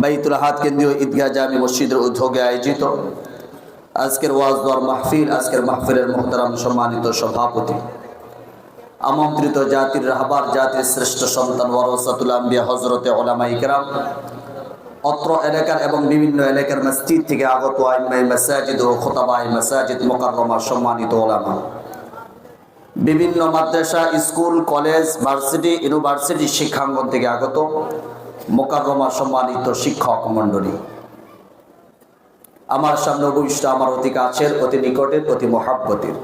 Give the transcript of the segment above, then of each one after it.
বাইতুল হাত কেন্দ্রীয় ঈদগাহ জামি মসজিদের উদ্যোগে আয়োজিত আজকের ওয়াজ দোয়ার মাহফিল, আজকের মাহফিলের মোহতারাম সম্মানিত সভাপতি, আমন্ত্রিত জাতির রাহবার, জাতির শ্রেষ্ঠ সন্তান ওয়ারসাতুল আম্বিয়া হজরতে ওলামা ইকরাম অত্র এলাকার এবং বিভিন্ন এলাকার মসজিদ থেকে আগত আইমাই মাসাজিদ ও খোতাবাই মাসাজিদ মোকাররমা সম্মানিত ওলামা। বিভিন্ন মাদ্রাসা, স্কুল, কলেজ, ভার্সিটি, ইউনিভার্সিটি শিক্ষাঙ্গন থেকে আগত মোকাররমা সম্মানিত শিক্ষক মণ্ডলী। আমার সামনে উপবিষ্ট আমার অতি কাছের, অতি নিকটের, অতি মহাব্বতের,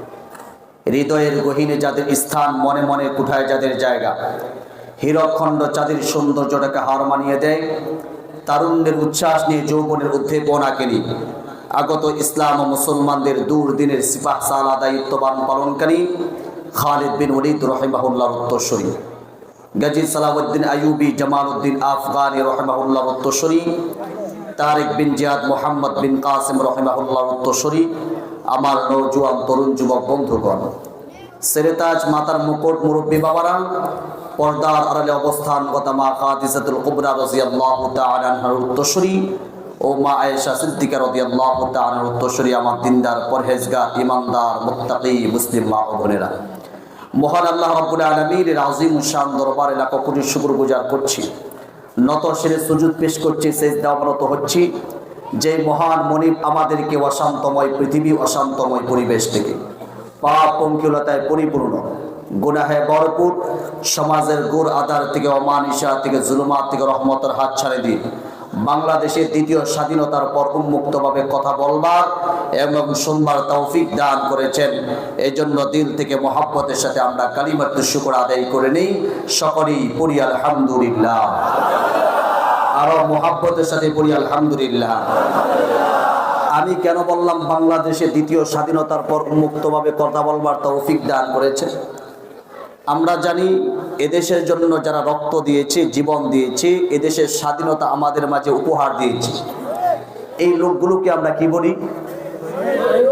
হৃদয়ের গহীনে যাদের স্থান মনে মনে কুঠায় যাদের জায়গা হীরকখণ্ড চাঁদের সৌন্দর্যটাকে হার মানিয়ে দেয়, তারুণ্যের উচ্ছ্বাস নিয়ে যৌবনের উদ্দীপনাকে নিয়ে আগত ইসলাম ও মুসলমানদের দূর দিনের সিপাহ সালা দায়িত্ববান পালনকারী খালিদ বিন ওলিদ রহিমাহুল্লাহ উত্তরসরী। গাজী সালাউদ্দিন আইয়ুবি জামালউদ্দিন আফগানি রহমাহুল্লাহ উত্তরসরী, তারেক বিন জিয়াদ মোহাম্মদ বিন কাসিম রহিমাহুল্লাহ উত্তরসরী, আমার নৌজুয়ান তরুণ যুবক বন্ধুগণ, সেরেতাজ মাতার মুকুট মুরব্বী বাবারা, পর্দার আড়ালে অবস্থান গতা মা কাদিসাতুল কুবরা রাদিয়াল্লাহু তাআলা আনহার ও মা আয়েশা সিদ্দিকা রাদিয়াল্লাহু তাআলা আনহার উত্তরসূরি, আমার দিনদার পরহেজগার, ইমানদার, মুত্তাকি, মুসলিম মা ও বোনেরা। মহান আল্লাহ রাব্বুল আলামিনের আযীম শান দরবারে লাখো কোটি শুকর গুজার করছি নত শিরে সুযোগ পেশ করছি, সেজদা অবনত হচ্ছি। যে মহান মনিব আমাদেরকে অশান্তময় পৃথিবী, অশান্তময় পরিবেশ থেকে পাপ পঙ্কিলতায় পরিপূর্ণ, গুনাহে ভরপুর, সমাজের গুর আদার থেকে অমানিসা থেকে, জুলুমাত থেকে, রহমতের হাত ছাড়ে দিয়ে বাংলাদেশের দ্বিতীয় স্বাধীনতার পর উন্মুক্তভাবে কথা বলবার এবং শুনবার তৌফিক দান করেছেন। এই জন্য দিল থেকে মহাব্বতের সাথে আমরা কালিমার শুকর আদায় করে নেই। সকলেই পড়ি আলহামদুলিল্লাহ। আরও মহাব্বতের সাথে পড়ি আলহামদুলিল্লাহ। আমি কেন বললাম বাংলাদেশে দ্বিতীয় স্বাধীনতার পর উন্মুক্তভাবে কথা বলবার তৌফিক দান করেছে আমরা জানি এদেশের জন্য যারা রক্ত দিয়েছে, জীবন দিয়েছে, এদেশের স্বাধীনতা আমাদের মাঝে উপহার দিয়েছে। এই লোকগুলোকে আমরা কি বলি?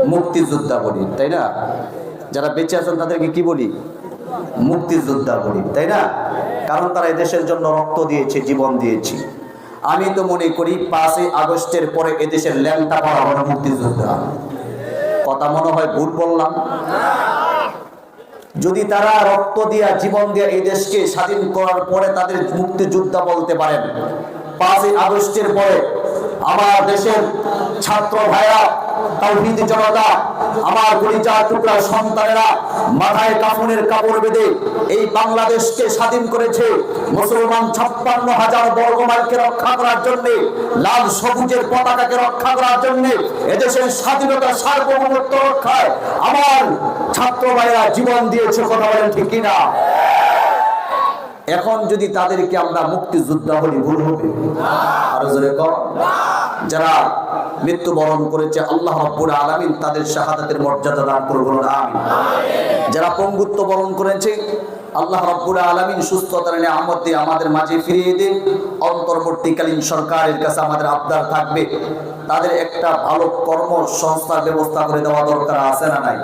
মুক্তিযোদ্ধা বলি, তাই না? যারা বেঁচে আছেন তাদেরকে কি বলি? মুক্তিযোদ্ধা বলি, তাই না? কারণ তারা এদেশের জন্য রক্ত দিয়েছে, জীবন দিয়েছে। আমি তো মনে করি, পাঁচই আগস্টের পরে এদেশের ল্যাংটা হলো মুক্তিযোদ্ধা। কথা মনে হয় ভুল বললাম? যদি তারা রক্ত দিয়া জীবন দিয়া এই দেশকে স্বাধীন করার পরে তাদের মুক্তিযোদ্ধা বলতে পারেন। পাঁচই আগস্টের পরে আমার দেশের ছাত্র ভাইরা তাওহীদ জনতা, আমার কাপড় বেঁধে এই বাংলাদেশকে স্বাধীন করেছে। মুসলমান হাজার রক্ষা করার জন্য, লাল সবুজের রক্ষা করার জন্য, এদেশের স্বাধীনতা সার্বভৌমত্ব রক্ষায় আমার ছাত্র ভাইরা জীবন দিয়েছে, কথা বলেন ঠিক কিনা? এখন যদি তাদেরকে আমরা মুক্তিযোদ্ধা বলি, ভুল হবে। আরও জোরে কর। যারা মৃত্যুবরণ করেছে, আল্লাহ রাব্বুল আলমিন তাদের শাহাদাতের মর্যাদা দান করব না যারা পঙ্গুত্ব বরণ করেছে আল্লাহ রাব্বুল আলামিন সুস্থতার নিয়ামত দিয়ে আমাদের মাঝে ফিরিয়ে দিন। অন্তর্বর্তীকালীন সরকারের কাছে আমাদের আবদার থাকবে। তাদের একটা ভালো কর্মসংস্থার ব্যবস্থা করে দেওয়া দরকার আছে না নাই?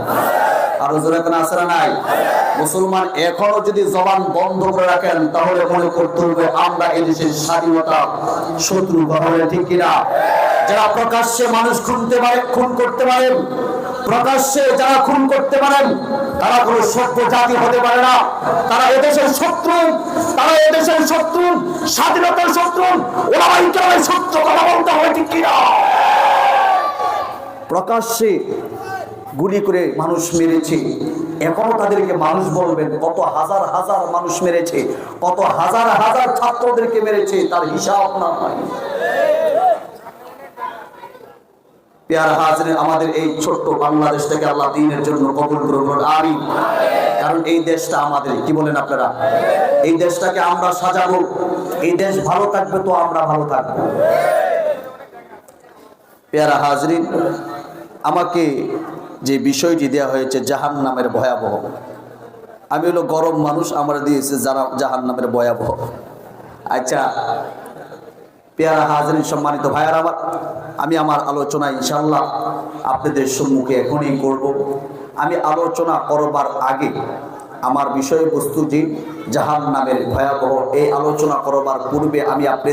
আরও জোরে কোনো আছে না নাই? মুসলমান এখনও যদি জবান বন্ধ করে রাখেন, তাহলে মনে করতে হবে আমরা এই দেশের স্বাধীনতা শত্রু ভাবে ঠিক কিনা? যারা প্রকাশ্যে মানুষ খুনতে পারে, খুন করতে পারেন। প্রকাশ্যে যারা খুন করতে পারেন তারা কোনো সভ্য জাতি হতে পারে না। তারা এদেশের শত্রু, তারা এদেশের শত্রু, স্বাধীনতার শত্রু ওরা ইনকামের শত্রু কথা বলতে হবে ঠিক কিনা? প্রকাশ্যে গুলি করে মানুষ মেরেছে। এখনও তাদেরকে মানুষ বলবেন, কত হাজার হাজার মানুষ মেরেছে, কত হাজার হাজার ছাত্রদেরকে মেরেছে, তার হিসাব না হয়। পেয়ার হাজরে, আমাদের এই ছোট্ট বাংলাদেশ থেকে আল্লাহ দিনের জন্য কবুল করুন। আমি কারণ এই দেশটা আমাদের, কি বলেন আপনারা? এই দেশটাকে আমরা সাজাবো। এই দেশ ভালো থাকবে তো আমরা ভালো থাকব। পেয়ারা হাজরিন আমাকে যে বিষয়টি দেওয়া হয়েছে জাহান নামের ভয়াবহ, আমি হলো গরম মানুষ, আমার দিয়েছে যারা জাহান নামের ভয়াবহ। আচ্ছা পেয়ারা হাজরিন সম্মানিত ভাইয়ার আমার আমি আমার আলোচনা ইনশাল্লাহ আপনাদের সম্মুখে এখনই করব। আমি আলোচনা করবার আগে আমার বিষয়বস্তু যে জাহান নামের ভয়াবহ এই আলোচনা করবার পূর্বে আমি আপনি